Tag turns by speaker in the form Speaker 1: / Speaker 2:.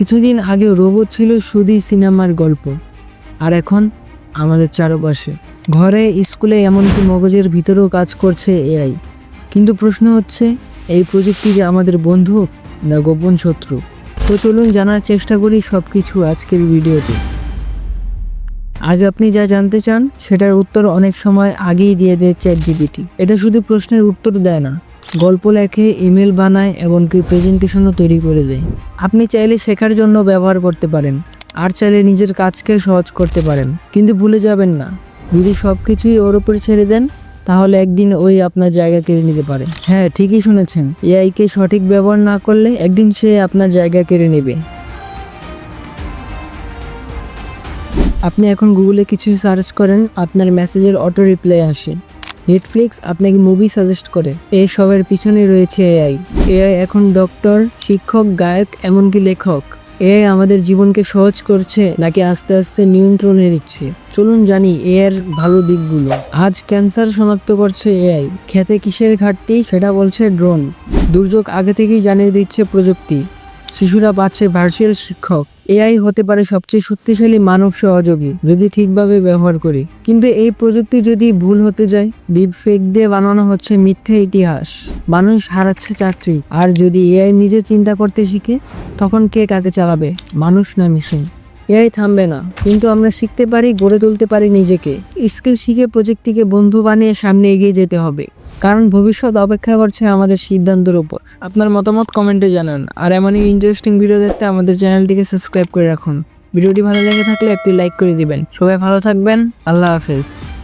Speaker 1: কিছুদিন আগে রোবট ছিল শুধুই সিনেমার গল্প। আর এখন আমাদের চারপাশে। ঘরে, স্কুলে এমনকি মগজের ভিতরেও কাজ করছে এআই। কিন্তু প্রশ্ন হচ্ছে, এই প্রযুক্তি যে আমাদের বন্ধু না গোপন শত্রু? তো চলুন জানার চেষ্টা করি সব কিছু আজকের ভিডিওতে। আজ আপনি যা জানতে চান, সেটার উত্তর অনেক সময় আগেই দিয়ে দেয় চ্যাট জিপিটি এটা শুধু প্রশ্নের উত্তর দেয় না গল্প লেখে, ইমেল বানায় এমনকি প্রেজেন্টেশনও তৈরি করে দেয়। আপনি চাইলে শেখার জন্য ব্যবহার করতে পারেন, আর চাইলে নিজের কাজকে সহজ করতে পারেন। কিন্তু ভুলে যাবেন না। যদি সব কিছুই ওর উপর ছেড়ে দেন, তাহলে একদিন ওই আপনার জায়গা কেড়ে নিতে পারে। হ্যাঁ ঠিকই শুনেছেন। এআইকে সঠিক ব্যবহার না করলে একদিন সে আপনার জায়গা কেড়ে নেবে। আপনি এখন গুগলে কিছু সার্চ করেন, আপনার মেসেজের অটো রিপ্লাই আসে। নেটফ্লিক্স আপনাকে মুভি সাজেস্ট করে। এই সবের পিছনে রয়েছে এআই এআই এখন ডক্টর শিক্ষক, গায়ক, এমনকি লেখক। এআই আমাদের জীবনকে সহজ করছে, নাকি আস্তে আস্তে নিয়ন্ত্রণে নিচ্ছে? চলুন জানি এআর ভালো দিকগুলো। আজ ক্যান্সার শনাক্ত করছে এআই খেতে কিসের ঘাটতি? সেটা বলছে ড্রোন। দুর্যোগ আগে থেকেই জানিয়ে দিচ্ছে প্রযুক্তি। শিশুরা পাচ্ছে ভার্চুয়াল শিক্ষক। এআই হতে পারে সবচেয়ে শক্তিশালী মানব সহযোগী, যদি ঠিকভাবে ব্যবহার করি। কিন্তু এই প্রযুক্তি যদি ভুল হতে যায় ডিপ ফেক দিয়ে বানানো হচ্ছে মিথ্যে ইতিহাস। মানুষ হারাচ্ছে চাকরি, আর যদি এআই নিজে চিন্তা করতে শিখে, তখন কে কাকে চালাবে? মানুষ না মেশিন এআই থামবে না। কিন্তু আমরা শিখতে পারি, গড়ে তুলতে পারি নিজেকে। স্কিল শিখে প্রযুক্তিকে বন্ধু বানিয়ে সামনে এগিয়ে যেতে হবে। কারণ ভবিষ্যৎ অপেক্ষা করছে আমাদের সিদ্ধান্তের উপর। আপনার মতামত কমেন্টে জানান। আর এমনই ইন্টারেস্টিং ভিডিও দেখতে আমাদের চ্যানেলটিকে সাবস্ক্রাইব করে রাখুন। ভিডিওটি ভালো লেগে থাকলে একটি লাইক করে দিবেন। সবাই ভালো থাকবেন। আল্লাহ হাফেজ।